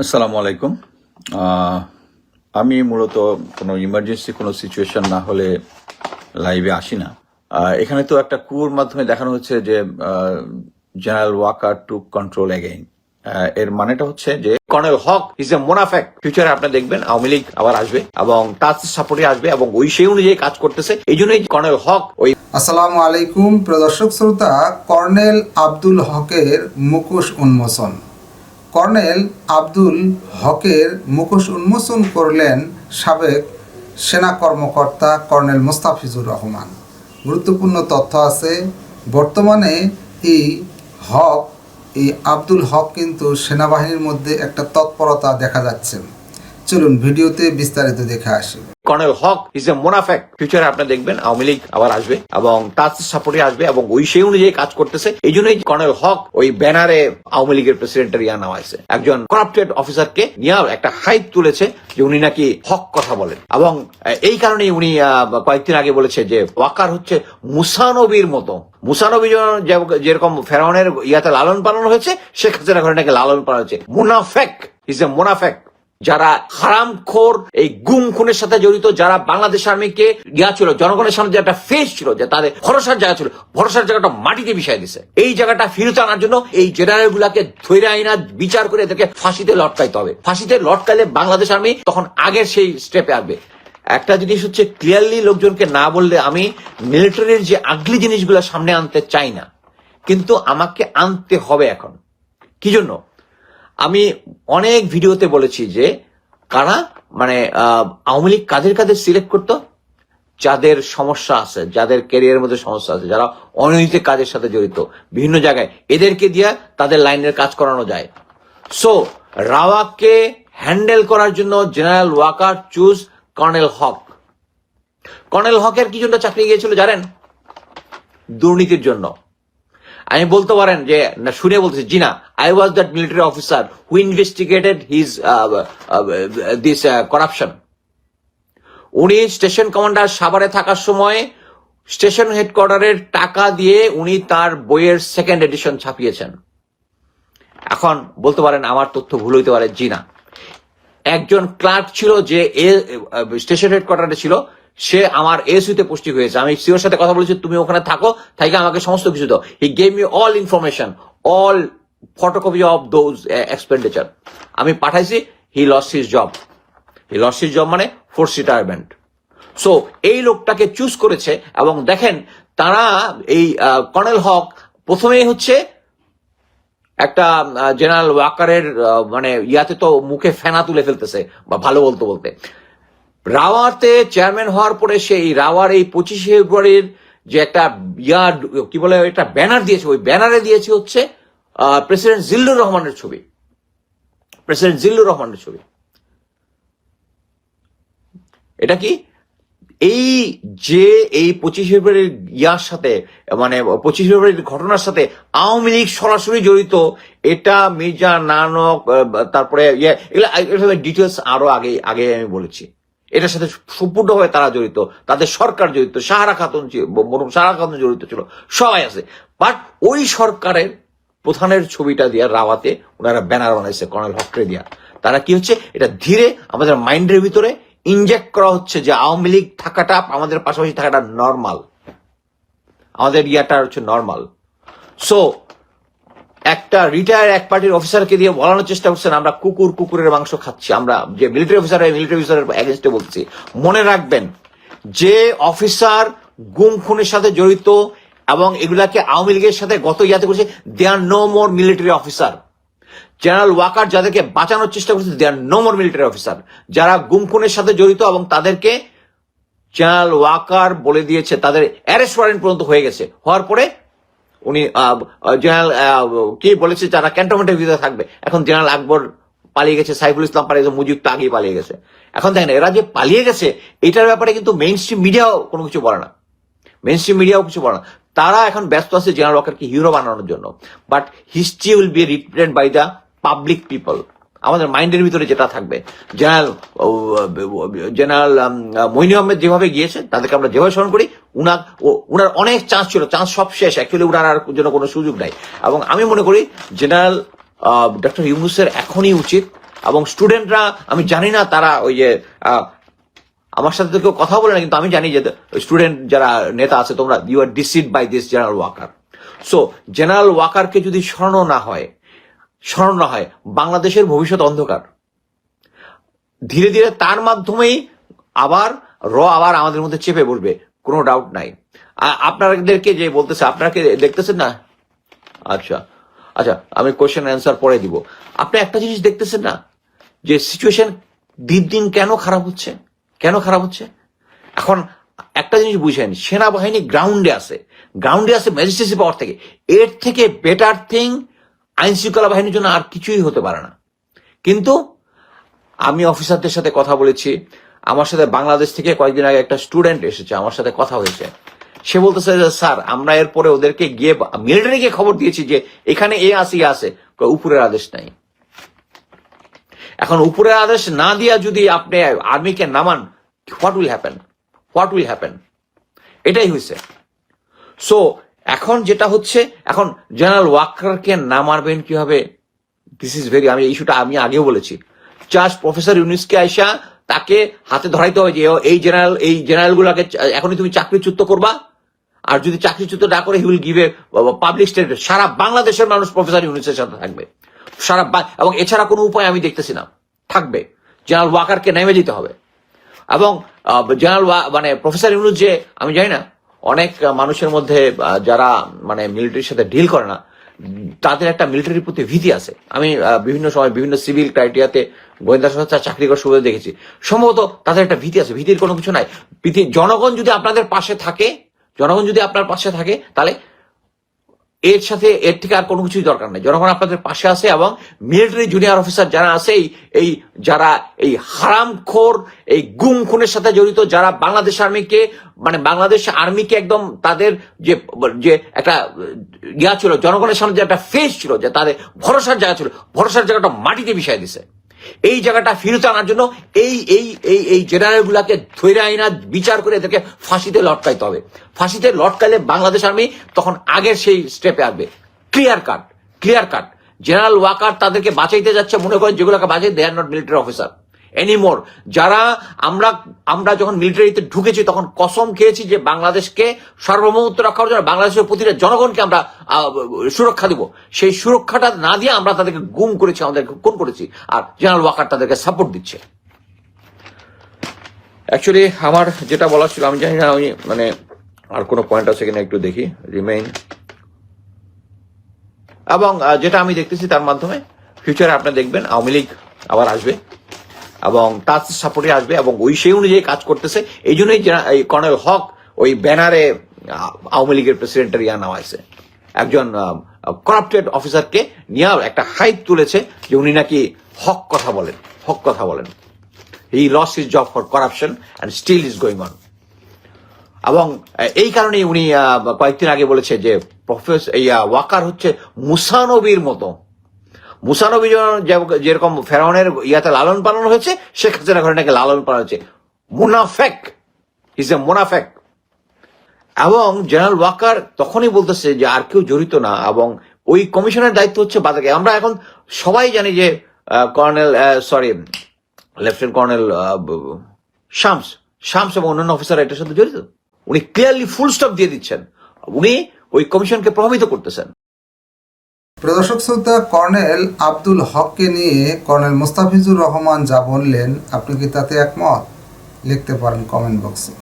আসসালামু আলাইকুম। আমি মূলত কোনো ইমার্জেন্সি কোনো সিচুয়েশন না হলে লাইভে আসি না। এখানে তো একটা কুয়োর মাধ্যমে দেখানো হচ্ছে যে general Waker to control again এর মানেটা হচ্ছে যে কর্নেল হক ইজ এ মোনাফেক ফিউচারে আপনি দেখবেন, আওয়ামী লীগ আবার আসবে এবং তার সাপোর্টে আসবে এবং ওই সেই অনুযায়ী কাজ করতেছে। এই জন্যই কর্নেল হক ওই আসসালামু আলাইকুম, প্রিয় দর্শক শ্রোতা কর্নেল আব্দুল হকের মুখোশ উন্মোচন। কর্নেল আব্দুল হকের মুখোশ উন্মোচন করলেন সাবেক সেনা কর্মকর্তা কর্নেল মোস্তাফিজুর রহমান। গুরুত্বপূর্ণ তথ্য আছে, বর্তমানে এই হক, এই আব্দুল হক কিন্তু সেনাবাহিনীর মধ্যে একটা তৎপরতা দেখা যাচ্ছে। চলুন ভিডিওতে বিস্তারিত দেখে আসি। কর্নেল হক ইজ এ মোনাফেক। ফিউচারে আপনি দেখবেন আওয়ামী লীগ আবার আসবে এবং তার সাপোর্টে আসবে এবং ওই সেই অনুযায়ী কাজ করতেছে। এই জন্যই কর্নেল হক ওই ব্যানারে আওয়ামী লীগের প্রেসিডেন্টের ইয়া নেওয়া হয়েছে একজন করাপ্টেড অফিসারকে নিয়ে একটা হাইপ তুলেছে যে উনি নাকি হক কথা বলেন। এবং এই কারণেই উনি কয়েকদিন আগে বলেছে যে ওয়াকার হচ্ছে মুসানবীর মতো। মুসানবী যেরকম ফেরাউনের ইয়াতে লালন পালন হয়েছে, শেখ হাসিনা ঘরে নাকি লালন পালন হয়েছে। মুনাফেক ইজ এ মুনাফেক। যারা হারামখোর, এই গুম খুনের সাথে জড়িত, যারা বাংলাদেশ আর্মিকে ইয়া ছিল জনগণের সামনে যে একটা ফেস ছিল, যে তাদের ভরসার জায়গা ছিল, ভরসার জায়গাটা মাটিতে মিশাই দিছে। এই জায়গাটা ফিরত আনার জন্য এই জেনারেল গুলাকে ধৈর্য আইনা বিচার করে এদেরকে ফাঁসিতে লটকাইতে হবে। ফাঁসিতে লটকাইলে বাংলাদেশ আর্মি তখন আগের সেই স্টেপে আসবে। একটা জিনিস হচ্ছে ক্লিয়ারলি লোকজনকে না বললে আমি মিলিটারির যে আগলি জিনিসগুলো সামনে আনতে চাই না, কিন্তু আমাকে আনতে হবে এখন। কি জন্য? আমি অনেক ভিডিওতে বলেছি যে কারা মানে আওয়ামী লীগ কাদের কাদের সিলেক্ট করতো? যাদের সমস্যা আছে, যাদের ক্যারিয়ারের মধ্যে সমস্যা আছে, যারা অনৈতিক কাজের সাথে জড়িত, বিভিন্ন জায়গায়। এদেরকে দিয়ে তাদের লাইনের কাজ করানো যায়। সো রাওয়াকে হ্যান্ডেল করার জন্য general Waker choose colonel Haque colonel হকের কি জন্য চাকরি গিয়েছিল জানেন? দুর্নীতির জন্য। আমি বলতে পারেন যে, না, শুনে বলতেছি জি না I was that military officer who investigated his this corruption উনি স্টেশন কমান্ডার সাভারে থাকার সময় স্টেশন হেডকোয়ার্টারের টাকা দিয়ে উনি তার বইয়ের সেকেন্ড এডিশন ছাপিয়েছেন। এখন বলতে পারেন আমার তথ্য ভুল হইতে পারে জি না একজন ক্লার্ক ছিল যে স্টেশন হেডকোয়ার্টারে ছিল সে আমার এসইতে পুষ্টি হয়েছে। আমি সিওর সাথে কথা বলেছি, তুমি ওখানে থাকো, থাইকে আমাকে সমস্ত কিছু দাও। He gave me all information all photocopy of those expenditure আমি পাঠাইছি he loss his job he loss his job মানে ফোর্স রিটায়ারমেন্ট সো এই লোকটাকে চুজ করেছে এবং দেখেন, তারা এই কর্নেল হক প্রথমেই হচ্ছে একটা জেনারেল ওয়াকারের মানে ইয়াতে তো মুখে ফেনা তুলে ফেলতেছে, বা ভালো বলতে বলতে। রাওয়াতে চেয়ারম্যান হওয়ার পরে সেই রাওয়ার এই পঁচিশে ফেব্রুয়ারির যে একটা ইয়া কি বলে, একটা ব্যানার দিয়েছে, ওই ব্যানারে দিয়েছে হচ্ছে প্রেসিডেন্ট জিল্লুর রহমানের ছবি। প্রেসিডেন্ট জিল্লুর রহমানের ছবি। এটা কি? এই যে এই পঁচিশ ফেব্রুয়ারির ইয়ার সাথে মানে পঁচিশ ফেব্রুয়ারির ঘটনার সাথে আওয়ামী লীগ সরাসরি জড়িত, এটা মির্জা নানক তারপরে ইয়ে এগুলো ডিটেলস আরও আগে আগে আমি বলেছি। এটার সাথে সম্পূর্ণভাবে তারা জড়িত, তাদের সরকার জড়িত, সাহারা খাতুন ছিল- সাহারা খাতুন জড়িত ছিল, সবাই আছে। বাট ওই সরকারের প্রধানের ছবিটা দিয়া রাওয়াতে ওনারা ব্যানার বানাইছে কর্নেল হকরে দিয়া। তারা কি হচ্ছে? এটা ধীরে আমাদের মাইন্ডের ভিতরে ইনজেক্ট করা হচ্ছে যে আওয়ামী লীগ থাকাটা আমাদের পাশাপাশি থাকাটা নর্মাল আমাদের ইয়াটা হচ্ছে নর্মাল সো একটা রিটায়ার এক পার্টির অফিসারকে দিয়ে বলানোর চেষ্টা করছেন, আমরা কুকুর কুকুরের মাংস খাচ্ছি, আমরা যে মিলিটারি অফিসার মিলিটারি অফিসারের এগেনস্টে বলছি। মনে রাখবেন, যে অফিসার গুম খুনের সাথে জড়িত এবং এগুলাকে আওয়ামী লীগের সাথে গত ইয়াতে করছে they are no more military officer general Waker যাদেরকে বাঁচানোর চেষ্টা করছে they are no more military officer যারা গুম খুনের সাথে জড়িত এবং তাদেরকে জেনারেল ওয়াকার বলে দিয়েছে, তাদের অ্যারেস্ট ওয়ারেন্ট পর্যন্ত হয়ে গেছে। হওয়ার পরে উনি জেনারেল কি বলেছে, যারা ক্যান্টনমেন্টের ভিতরে থাকবে। এখন জেনারেল আকবর পালিয়ে গেছে, সাইফুল ইসলাম পালিয়ে গেছে, মুজিব তো আগেই পালিয়ে গেছে। এখন দেখেন, এরা যে পালিয়ে গেছে, এটার ব্যাপারে কিন্তু মেইন স্ট্রিম মিডিয়াও কোনো কিছু বলে না। মেইন স্ট্রিম মিডিয়াও কিছু বলে না। তারা এখন ব্যস্ত আছে জেনারেল ওয়াকারকে হিরো বানানোর জন্য। But history will be represent by the public people আমাদের মাইন্ডের ভিতরে যেটা থাকবে। জেনারেল জেনারেল মইনু আহমেদ যেভাবে গিয়েছে, তাদেরকে আমরা যেভাবে স্মরণ করি উনার উনার অনেক চান্স ছিল চান্স সব শেষ অ্যাকচুয়ালি উনার আর জন্য কোনো সুযোগ নাই। এবং আমি মনে করি জেনারেল ডক্টর ইউনুসের এখনই উচিত, এবং স্টুডেন্টরা আমি জানি না তারা ওই যে আমার সাথে তো কেউ কথা বলে না, কিন্তু আমি জানি যে স্টুডেন্ট যারা নেতা আছে, তোমরা you are decide by this general Waker so general ওয়াকারকে যদি স্মরণ না হয়, স্মরণ না হয়, বাংলাদেশের ভবিষ্যৎ অন্ধকার। ধীরে ধীরে তার মাধ্যমেই আবার র আবার আমাদের মধ্যে চেপে বসবে। কোনো ডাউট নাই। আপনাদেরকে যে বলতেছে, আপনাকে দেখতেছেন না? আচ্ছা আচ্ছা আমি কোয়েশ্চেন অ্যান্সার পরে দিব। আপনি একটা জিনিস দেখতেছেন না? যে সিচুয়েশন দিন দিন কেন খারাপ হচ্ছে? কেন খারাপ হচ্ছে? এখন একটা জিনিস বুঝেন, সেনাবাহিনী গ্রাউন্ডে আছে। গ্রাউন্ডে আছে ম্যাজিস্ট্রেসি পাওয়ার থেকে। এর থেকে বেটার থিং আইন শৃঙ্খলা বাহিনীর জন্য আর কিছুই হতে পারে না। কিন্তু আমি অফিসারদের সাথে কথা বলেছি আমার সাথে বাংলাদেশ থেকে কয়েকদিন আগে একটা স্টুডেন্ট এসেছে, আমার সাথে কথা হয়েছে। সে বলতেছে যে, স্যার, আমরা এরপরে ওদেরকে গিয়ে মিলিটারিকে খবর দিয়েছি যে, এখানে এ এ আছে উপরের আদেশ নাই। এখন উপরের আদেশ না দিয়া যদি আপনি আর্মিকে নামান what will happen what will happen এটাই হয়েছে। সো এখন যেটা হচ্ছে, এখন জেনারেল ওয়াকারকে না মারবেন কীভাবে? দিস ইজ ভেরি আমি ইস্যুটা আমি আগেও বলেছি। জাস্ট প্রফেসর ইউনিসকে আইসা তাকে হাতে ধরাইতে হবে যে এই জেনারেল এই জেনারেল গুলাকে এখনই তুমি চাকরিচ্যুত করবা। আর যদি চাকরিচ্যুত না করে he will give public statement সারা বাংলাদেশের মানুষ প্রফেসর ইউনিসের সাথে থাকবে। সারা এবং এছাড়া কোনো উপায় আমি দেখতেছি না। থাকবে। জেনারেল ওয়াকারকে নেমে যেতে হবে। এবং জেনারেল মানে প্রফেসর ইউনুস যে, আমি জানি না, অনেক মানুষের মধ্যে যারা মানে মিলিটারির সাথে ডিল করে না তাদের একটা মিলিটারির প্রতি ভীতি আছে। আমি বিভিন্ন সময় বিভিন্ন সিভিল ক্রাইটেরিয়াতে গোয়েন্দা সংস্থা চাকরি করার সুবিধা দেখেছি। সম্ভবত তাদের একটা ভীতি আছে, ভীতির কোনো কিছু নাই। জনগণ যদি আপনাদের পাশে থাকে, জনগণ যদি আপনার পাশে থাকে, তাহলে এর সাথে এর থেকে আর কোনো কিছুই দরকার নেই। জনগণ আপনাদের পাশে আছে এবং মিলিটারি জুনিয়র অফিসার যারা আছে, এই যারা, এই হারামখোর, এই গুম খুনের সাথে জড়িত, যারা বাংলাদেশ আর্মিকে মানে বাংলাদেশ আর্মিকে একদম তাদের যে যে একটা ইয়া ছিল, জনগণের সামনে যে একটা ফেস ছিল, যে তাদের ভরসার জায়গা ছিল, ভরসার জায়গাটা মাটিতে মিশাই দিছে। এই জায়গাটা ফিরত আনার জন্য এই এই এই এই জেনারেল গুলাকে ধৈর্য আইনা, বিচার করে এদেরকে ফাঁসিতে লটকাইতে হবে। ফাঁসিতে লটকাইলে বাংলাদেশ আর্মি তখন আগের সেই স্টেপে আসবে। Clear cut clear cut general Waker তাদেরকে বাঁচাইতে যাচ্ছে, মনে করেন যেগুলোকে বাঁচাই they are not military officer anymore যারা আমরা আমরা যখন মিলিটারিতে ঢুকেছি, তখন কসম খেয়েছি যে বাংলাদেশকে সার্বভৌমত্ব রক্ষার জন্য বাংলাদেশের প্রতিটা জনগণকে আমরা সুরক্ষা দিব। সেই সুরক্ষাটা না দিয়ে আমরা তাদেরকে গুম করেছি আমাদেরকে খুন করেছি, আর জেনারেল ওয়াকার তাদেরকে সাপোর্ট দিচ্ছে। অ্যাকচুয়ালি আমার যেটা বলার ছিল, আমি জানি না, আমি মানে আর কোনো পয়েন্ট আছে কিনা একটু দেখি রিমেইন এবং যেটা আমি দেখতেছি তার মাধ্যমে ফিউচারে আপনি দেখবেন, আওয়ামী লীগ আবার আসবে, এবং তার সাপোর্টে আসবে, এবং ওই সেই অনুযায়ী কাজ করতেছে। এই জন্যই কর্নেল হক ওই ব্যানারে আওয়ামী লীগের প্রেসিডেন্টের ইয়া নেওয়া হয়েছে। একজন করাপ্টেড অফিসারকে নিয়ে একটা হাইপ তুলেছে যে উনি নাকি হক কথা বলেন, হক কথা বলেন। He loss is job for corruption and still is going on এবং এই কারণেই উনি কয়েকদিন আগে বলেছে যে প্রফেস এই ওয়াকার হচ্ছে মুসানবির মতো। মুসানবী যেরকম ফেরাউনের ইয়াতে লালন পালন হয়েছে, শেখ হাসিনা ঘরে নাকি লালন পালন হয়েছে। মুনাফেক ইজ এ মুনাফেক। এবং জেনারেল ওয়াকার তখনই বলতেছে যে আর কেউ জড়িত না এবং ওই কমিশনের দায়িত্ব হচ্ছে বাদাকে। আমরা এখন সবাই জানি যে colonel sorry lieutenant colonel Shams Shams এবং অন্যান্য অফিসার এটার সাথে জড়িত। উনি ক্লিয়ারলি ফুল স্টপ দিয়ে দিচ্ছেন। উনি ওই কমিশনকে প্রভাবিত করতেছেন। প্রদর্শক শ্রোতা, কর্নেল আব্দুল হককে নিয়ে কর্নেল মুস্তাফিজুর রহমান যা বললেন, আপনি কি তাতে একমত? লিখতে পারেন কমেন্ট বক্সে।